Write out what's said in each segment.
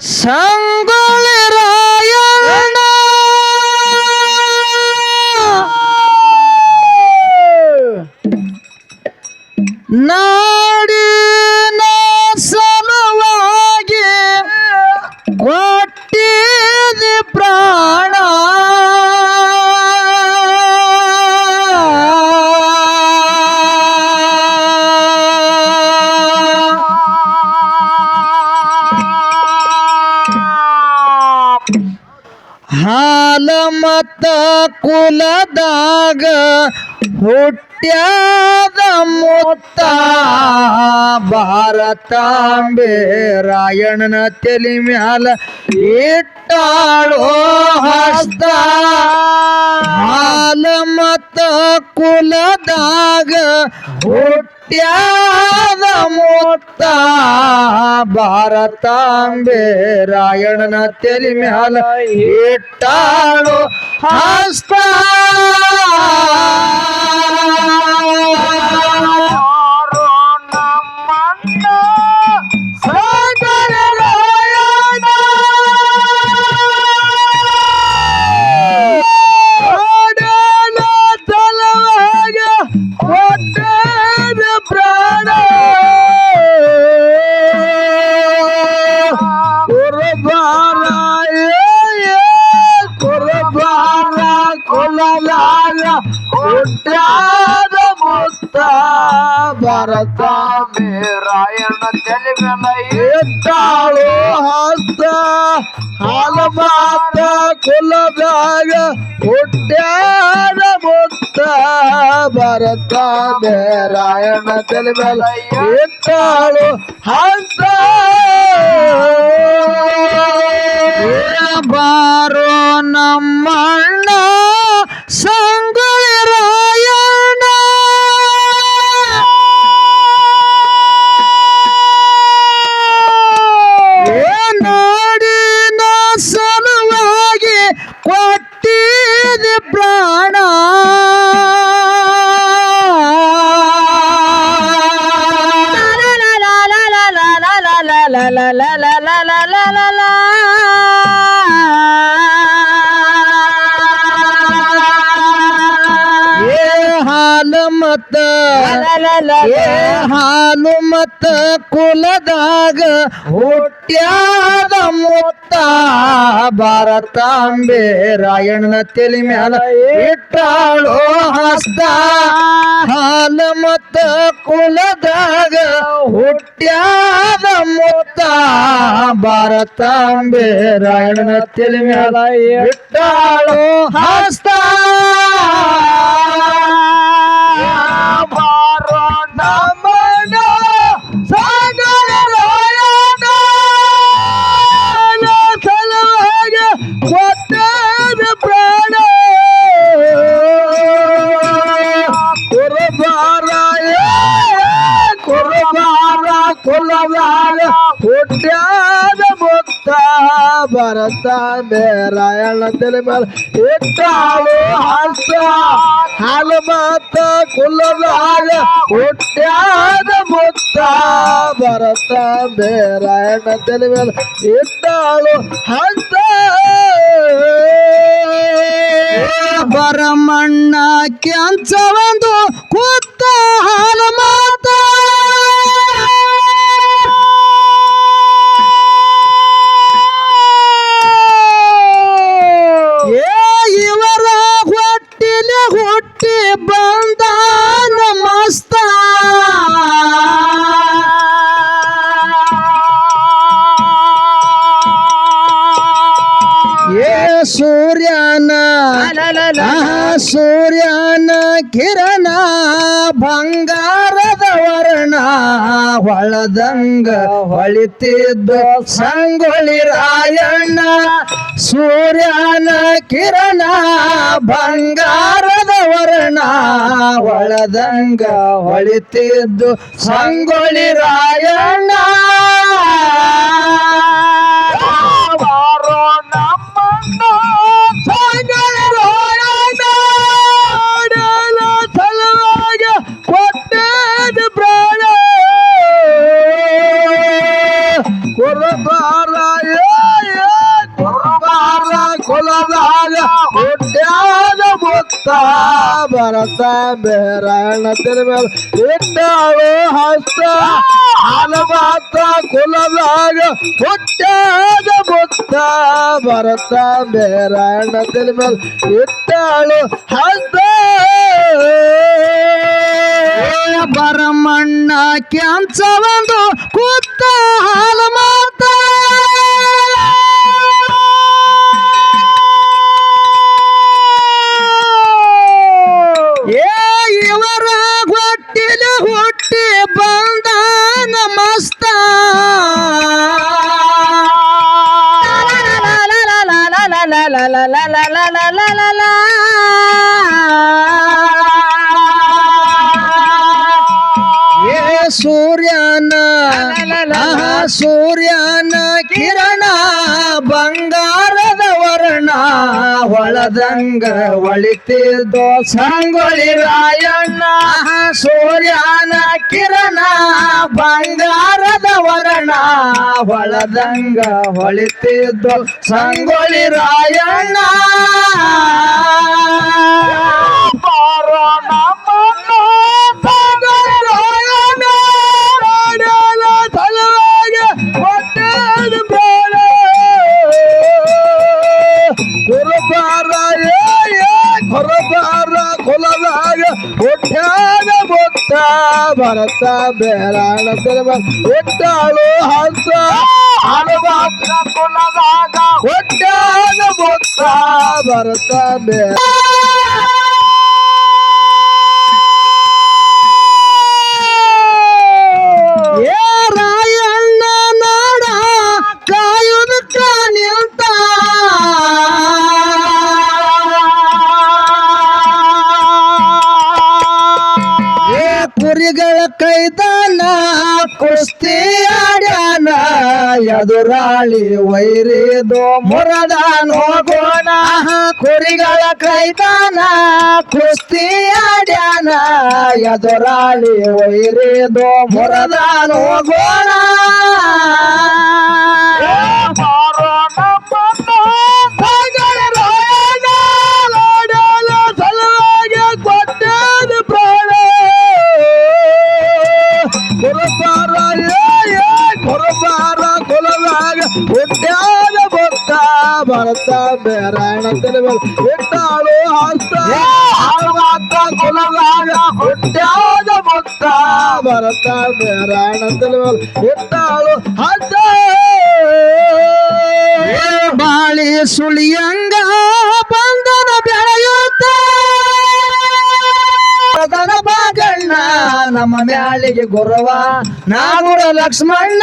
ಸಂಗೊಳ್ಳಿ ಮತ್ತ ಕುಲದಾಗ ಹುಟ್ಟ್ಯಾದ ಮುತ್ತ ಭಾರತಾಂಬೆ ರಾಯಣನ ತೆಲಿ ಮ್ಯಾಲ ಇಟ್ಟಾಳೋ ಹಸ್ತ. ಹಾಲ ಮತ್ತ ಕುಲದಾಗ ಹುಟ್ಟ್ಯಾದ ಮುತ್ತ ಭಾರತಾಂಬೆ ರಾಯಣನ ತೆಲಿ ಮ್ಯಾಲ ಇಟ್ಟಾಳು ಹಸ್ತ. ತಲೆ ಮೇಲೆ ಎತ್ತಾಳು ಹಸ್ತ ಹಾಲ ಮಾತ ಕುಲದಾಗ ಹುಟ್ಟ್ಯಾದ ಮುತ್ತ ಭರತ ರಾಯಣ ತಲೆ ಮೇಲೆ ಎತ್ತಾಳು ಹಸ್ತ ಬಾರೋ ನಮ್ಮಣ್ಣ ಏ ಹಾಲು ಮತ್ತ ಕುಲದಾಗ ಹುಟ್ಟ್ಯಾದ ಮುತ್ತ ಭಾರತಾಂಬೆ ರಾಯಣ್ಣನ ತೆಲಿ ಮ್ಯಾಲ ಇಟ್ಟಾಳು ಹಸ್ತ. ಹಾಲು ಮತ್ತ ಕುಲದಾಗ ಹುಟ್ಟ್ಯಾದ ಮುತ್ತ ಭಾರತಾಂಬೆ ರಾಯಣ್ಣನ ತೆಲಿ ಮ್ಯಾಲ ಇಟ್ಟಾಳು ಹಸ್ತ. ಕುಲವಾರ ಹುಟ್ಟ್ಯಾದ ಮುತ್ತ ಭರತ ಬೇರಾಯಣ ತಲೆ ಮೇಲೆ ಇಟ್ಟಾಳು ಹಸ್ತ ಹಾಲು ಮಾತ ಕುಲದಾಗ ಹುಟ್ಟ್ಯಾದ ಮುತ್ತ ಭರತ ರಾಯಣ ತಲೆ ಮೇಲೆ ಇಟ್ಟಾಳು ಹಸ್ತ ಬರಮಣ್ಣ ಕೆಂಚ ಒಂದು ಕೂತ ಹಾಲು ಮಾತ ಬಂಗಾರದ ವರ್ಣ ಹೊಳದಂಗ ಹೊಳಿತಿದ್ದು ಸಂಗೊಳ್ಳಿ ರಾಯಣ್ಣ ಸೂರ್ಯನ ಕಿರಣ ಬಂಗಾರದ ವರ್ಣ ಹೊಳದಂಗ ಹೊಳಿತಿದ್ದು ಸಂಗೊಳ್ಳಿ ರಾಯಣ್ಣ. ಭರತ ಬೇರಣ್ಣ ತಿರುಮೇಲ. ಇಟ್ಟಾಳು ಹಸ್ತ ಹನುಮಂತ ಕುಲದಾಗ ಹುಟ್ಟಾದ ಮುತ್ತ ಭರತ ಬೇರಣ್ಣ ತಿರುಮೇಲ. ಇಟ್ಟಾಳು ಹಸ್ತ. ಬರಮಣ್ಣ ಕ್ಯಾನ್ಸರ್ ಒಂದು ಕೂತ ಹಾಲು ಏ ಸೂರ್ಯನ ಆಹಾ, ಸೂರ್ಯನ ಕಿರಣ ಹೊಳದಂಗ ಒಳಿತಿದ್ದೋ ಸಂಗೊಳ್ಳಿ ರಾಯಣ್ಣ ಸೂರ್ಯನ ಕಿರಣ ಬಂಗಾರದ ವರ್ಣ ಹೊಳದಂಗ ಹೊಳಿತಿದ್ದೋ ಸಂಗೊಳ್ಳಿ ರಾಯಣ್ಣ. ಭರತ ಬೇರಾಣ ತಿರುಮ ಹುಟ್ಟಾಳು ಹಂಸ ಹನುಮಂತ ಕುಲದಾಗ ಹುಟ್ಟ್ಯಾದ ಮುತ್ತ ಭರತ ಬೇರ ಕುರಿಗಳ ಕೈದಾನ, ಕುಸ್ತಿ ಆಡ್ಯಾನ, ಎದುರಾಳಿ ವೈರಿದು ಮುರದಾನ ಹೋಗೋಣ. ಕುರಿಗಳ ಕೈದಾನ, ಕುಸ್ತಿ ಆಡ್ಯಾನ, ಎದುರಾಳಿ ವೈರಿದು ಮುರದಾನ ಗೋಣ ಭರತ ಬೇರಾಯಣ ತಿರುವಲ್ ಇಟ್ಟಾಳು ಹಸ್ತ ಹನುಮಂತ ಕುಲದಾಗ ಹುಟ್ಟ್ಯಾದ ಭಕ್ತ ಭರತ ಬೇರಾಯಣ ತಿರುವಲ್ ಇಟ್ಟಾಳು ಹಸ್ತ ಬಾಳಿ ಸುಳಿಯಂಗ ಬಂಧನ ಬೆಳೆಯುತ್ತ. ಬಾಗಣ್ಣ ನಮ್ಮ ಮ್ಯಾಳಿಗೆ ಗುರವ. ನಾಗುಡ ಲಕ್ಷ್ಮಣ್ಣ.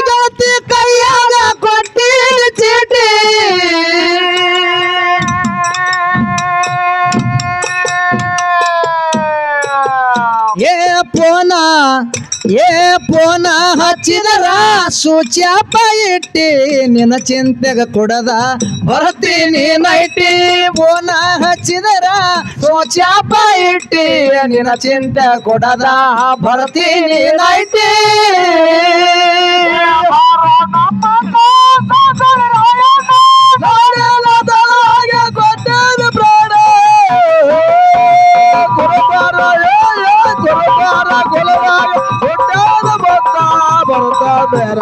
ಏ ಪೋನ ಹಚ್ಚಿದರ ಸೂಚ್ಯಪ್ಪ ಇಟ್ಟಿ, ನಿನ್ನ ಚಿಂತೆಗ ಕೊಡದ, ಬರ್ತೀನಿ ನೈಟಿ. ಪೋನ ಹಚ್ಚಿದರ ಸೂಚ್ಯಪ್ಪ ಇಟ್ಟಿ, ನಿನ್ನ ಚಿಂತೆ ಕೊಡದ, ಬರ್ತೀನಿ ನೈಟಿ. galera.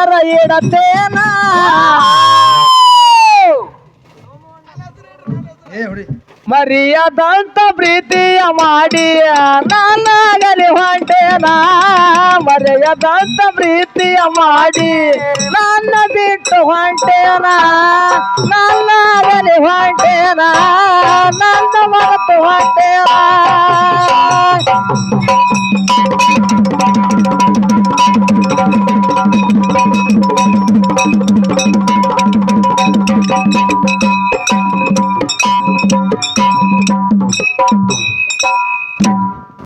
ಹೆಸರ ಇಡತೇನ ಮರಿಯದಂತ ಪ್ರೀತಿಯ ಮಾಡಿ ನಾನಾಗಲಿ ಹೊಂಟೇನ? ಮರೆಯದಂತ ಪ್ರೀತಿಯ ಮಾಡಿ ನನ್ನ ಬಿಟ್ಟು ಹೊಂಟೇನ? ನಾನಾಗಲಿ ಹೊಂಟೇನ? ನನ್ನ ಮರೆತು ಹೊಂಟೇನ?